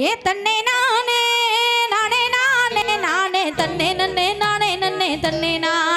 ஏ தன்னை நானே நானே நானே நானே தன்னை நன்னே நானே நன்னே தன்னை நான்.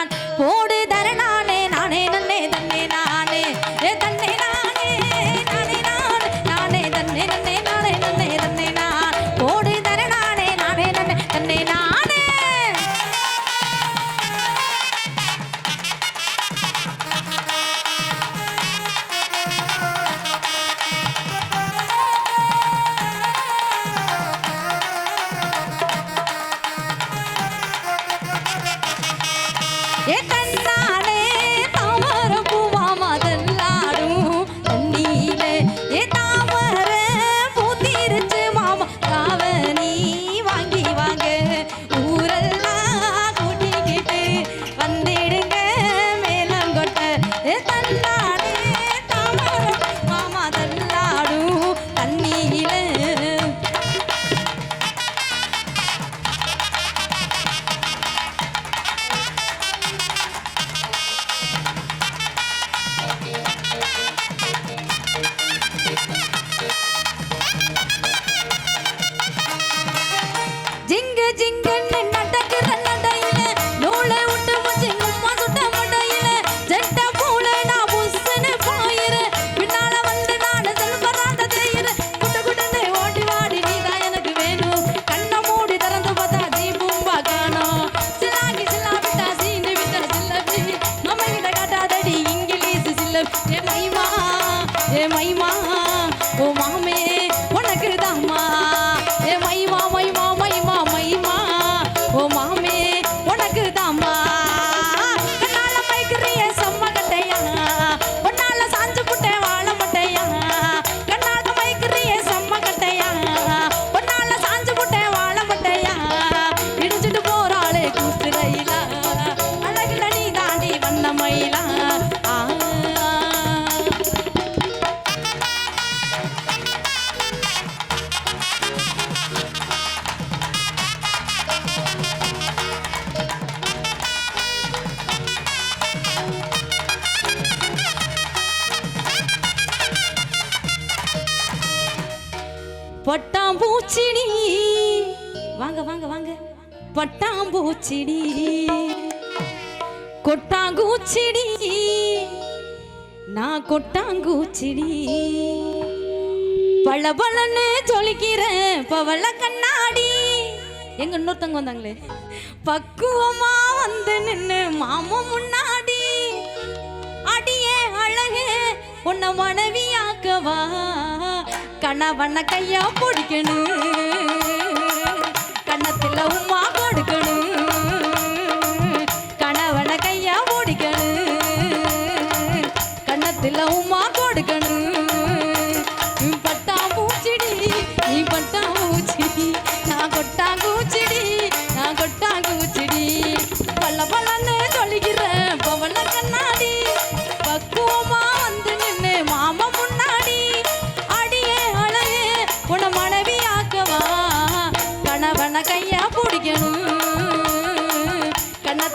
வாங்க வாங்க வாங்க. பட்டாம்பூச்சிடி கொட்டாங்கூச்சிடி நான் கொட்டாங்கூச்சிடி பல பலன்னு சொலிக்கிறேன் பவள கண்ணாடி. எங்க இன்னொருத்தங்க வந்தாங்களே? பக்குவமா வந்து நின்னு மாமா முன்னாடி. அடியே அழகே உன்னை மனைவியாக்கவா? கணவன கையா பிடிக்கணும். 了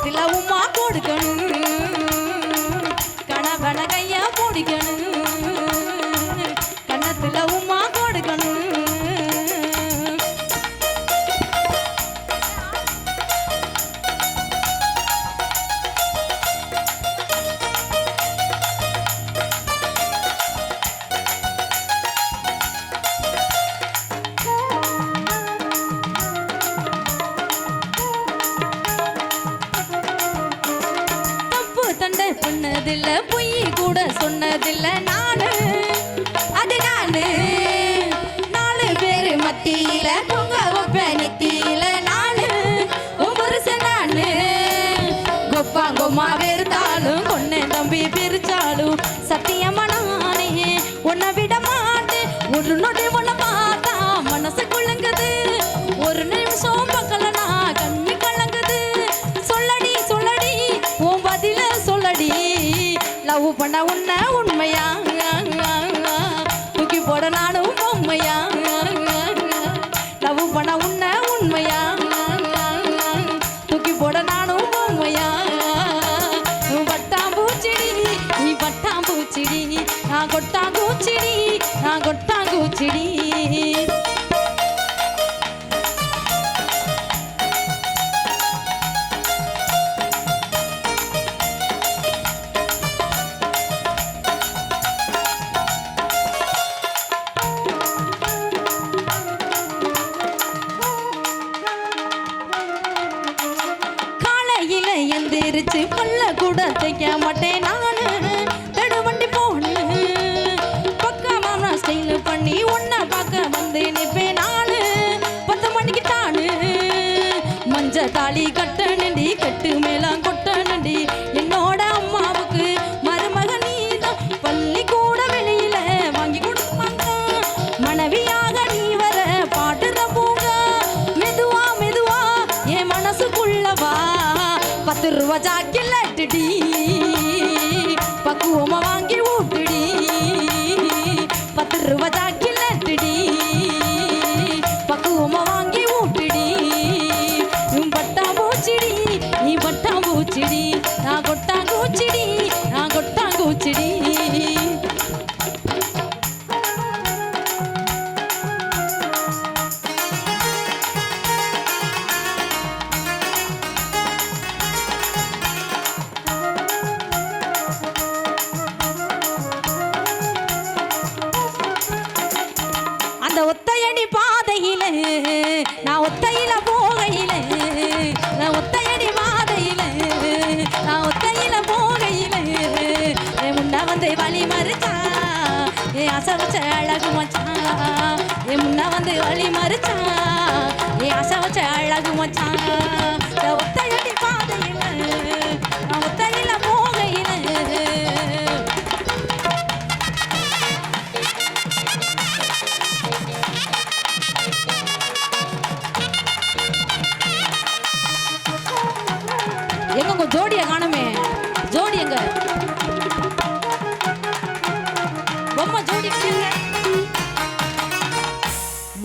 দিলা উমা கூட சொன்னதில்ல பொய் கூட சொன்னதில்ல நானு. அது நானு. நாலு பேர் மத்தியில உன்ன உண்மையா? தூக்கி போட நானும் பொம்மையா? துருவஜாக்கி லட்டுடி பக்குவமா வாங்கி ஊட்டுடி பத்து ரூபா அழகு மச்சான்.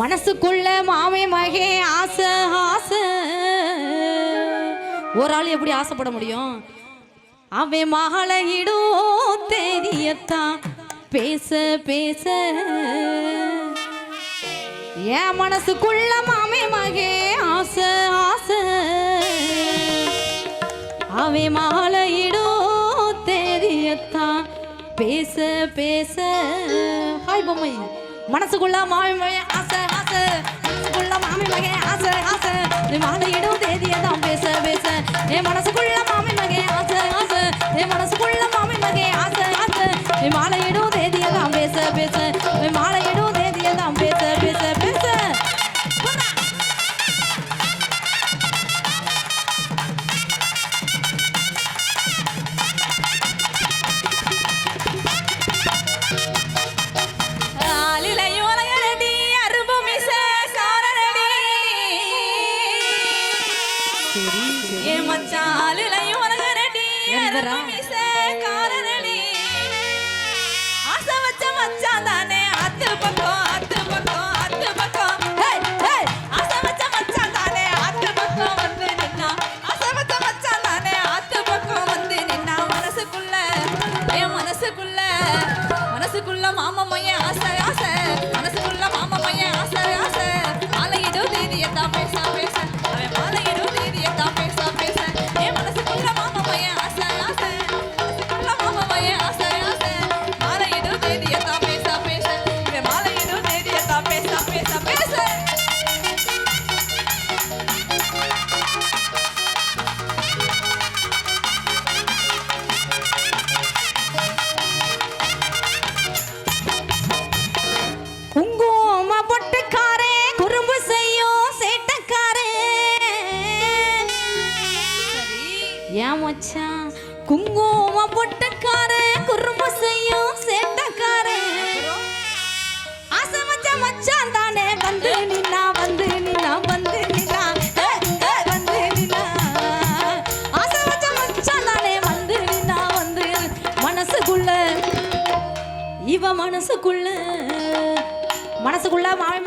மனசுக்குள்ள மாமே மகே ஆசை ஆசை. ஒரு ஆள் எப்படி ஆசைப்பட முடியும்? அவன் மகளிடும் தெரியத்தான் பேச பேச. என் மனசுக்குள்ள மாமே மகே ஆசை ஆசை. அவன் மகளிடும் தெரியத்தான் பேச பேச. ஹாய் பொம்மை மனசுக்குள்ள மாமி மகன் ஆசை ஆசை. மனசுக்குள்ள மாமி மகன் ஆசை ஆசை. நீ மாலையிடும் தேதியை தான் பேச பேச. என் மனசுக்குள்ள மாமி வந்து நின்னா வந்து நின்னா வந்து நின்னா வந்து தானே? வந்து நின்னா வந்து மனசுக்குள்ள இவ மனசுக்குள்ள. மனசுக்குள்ள மாமி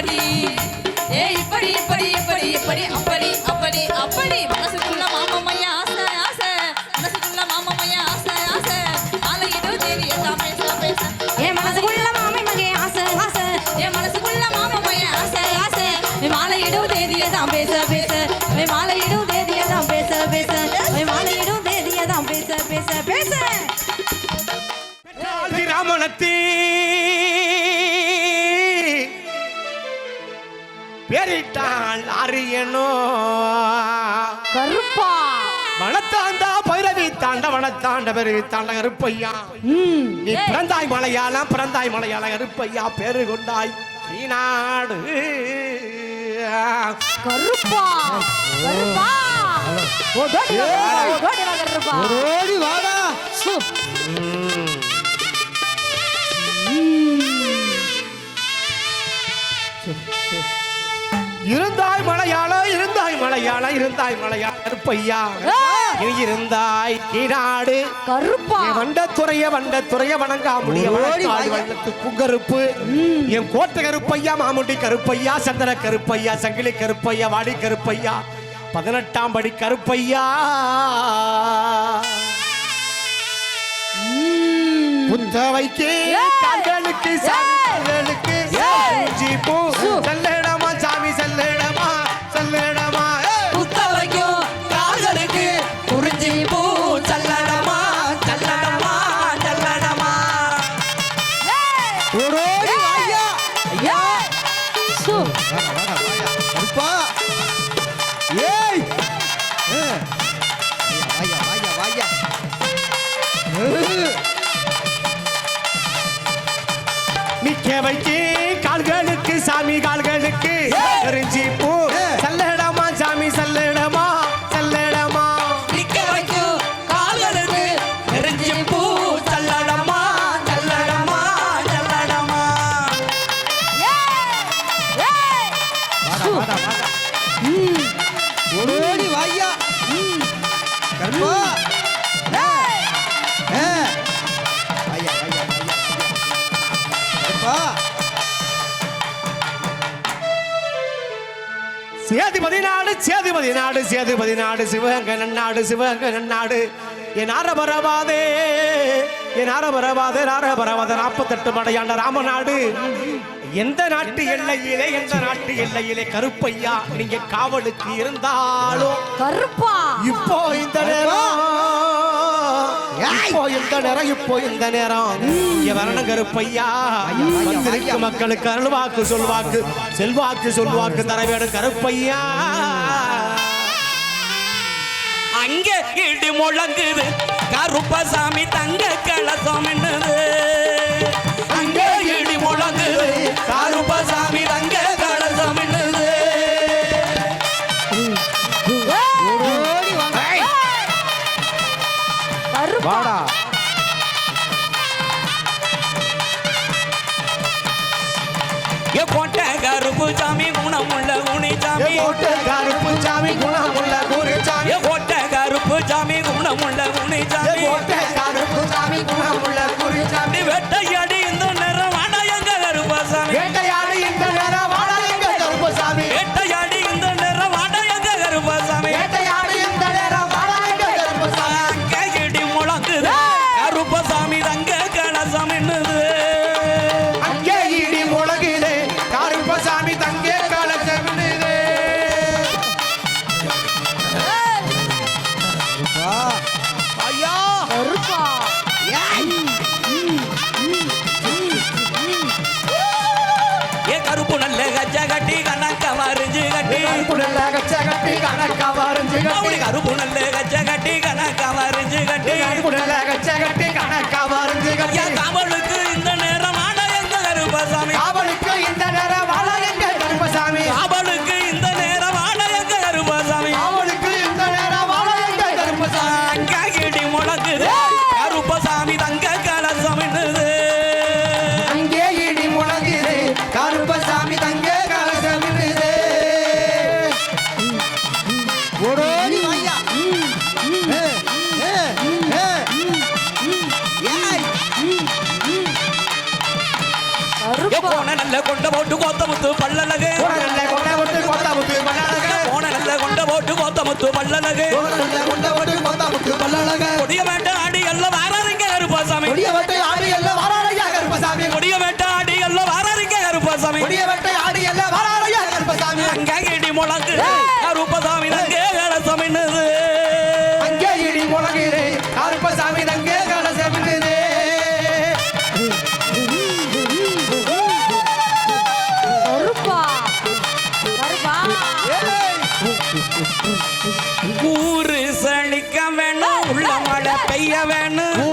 அப்படி ஏ இப்படி இப்படி இப்படி இப்படி அப்படி அப்படி அப்படி. மனசுக்குள்ள மாமம்மையா ஆசை ஆசை. மனசுக்குள்ள மாமம்மையா ஆசை ஆசை. மாலையிடும் தேவி எல்லாம் பேச பேச. ஏ மனசுக்குள்ள மாமை மகே ஆசை ஆசை. என் மனசுக்குள்ள மாமம்மையா ஆசை ஆசை. என் தேதியை தான் பேச பேச. என் தேதியை தான் பேச பேச. என் தேதியை தான் பேச பேச பேச. ராமணத்தி பேரிட்டால் அறியனோ? கருப்பா. வனத்தாண்டா பைரவி தாண்ட வனத்தாண்ட பைரவி தாண்ட கருப்பையா. நீ பிறந்தாய் மலையாளம் பிறந்தாய் மலையாளம் கருப்பையா பேரு கொண்டாய் ஈநாடு. கருப்பா. கருப்பா. ஓடி வாடா. இருந்தாய் மலையாளம் இருந்தாய் மலையாளம் இருந்தாய் மலையாளம் கருப்பையா. நீ இருந்தாய் ஈநாடு கருப்பா. வண்டத்துறைய வண்டத்துறைய வணங்கா முடிய. வண்ணத்து புங்கருப்பு என் கோட்டை கருப்பையா மாமுண்டி கருப்பையா சந்திர கருப்பையா சங்கிலி கருப்பையா வாடி கருப்பையா. பதினெட்டாம் படி கருப்பையா. புத்தவைக்கு கண்களுக்கு சாமிகளுக்கு ஜீப்பு சாமி செல்லிடமா செல்லிடமா புத்தவைக்கும் கால்களுக்கு குறிஞ்சி பூ சல்லடமா சல்லடமா சல்லடமா. ஓடி வாயா. ஐயா. சு. கருப்பா ஏய். வாயா வாயா வாயா. நிக்க வைக்க கால்களுக்கு சாமி கால்களுக்கு. கரிஞ்சி போ சேதுபதி நாடு சேதுபதி நாடு சேதுபதி நாடு சிவகங்கை நன்னாடு சிவகங்கை நன்னாடு என் ஆரபரவாதே என் ஆரபரவாதே ஆரபரவாத நாற்பத்தெட்டு மடையாண்ட ராமநாடு எந்த நாட்டு எல்லையிலே எந்த நாட்டு எல்லையிலே கருப்பையா நீங்க காவலுக்கு இருந்தாலும் கருப்பா. இப்போ இந்த நேரம் இப்போ இந்த நேரம் இப்போ இந்த நேரம். இங்க வரணும் கருப்பையா. வந்திருக்க மக்களுக்கு அருள்வாக்கு சொல்வாக்கு செல்வாக்கு சொல்வாக்கு தர வேணும் கருப்பையா. அங்க இடி முழங்குது. கருப்பசாமி தங்க கலசம் என்னது? அங்க இடி முழங்குது. கருப்பசாமி கோட்டை கருப்பு கட்டி கணக்கா வரைஞ்சு அவளி கட்டி கருப்பு நல்ல கச்ச கட்டி கணக்க வரிஞ்சு கட்டி. கருப்புடல்ல கச்ச கட்டி கணக்கா வரைஞ்சு கட்டி. காவலுக்கு இந்த நேரம் ஆட எங்க கருப்பசாமி? காவலுக்கு இந்த நேரம் கொண்டவட்டு கோத்தமுத்து பல்லழகு. கொடிய வேண்ட நாடி உள்ள மழை பெய்ய வேணும்.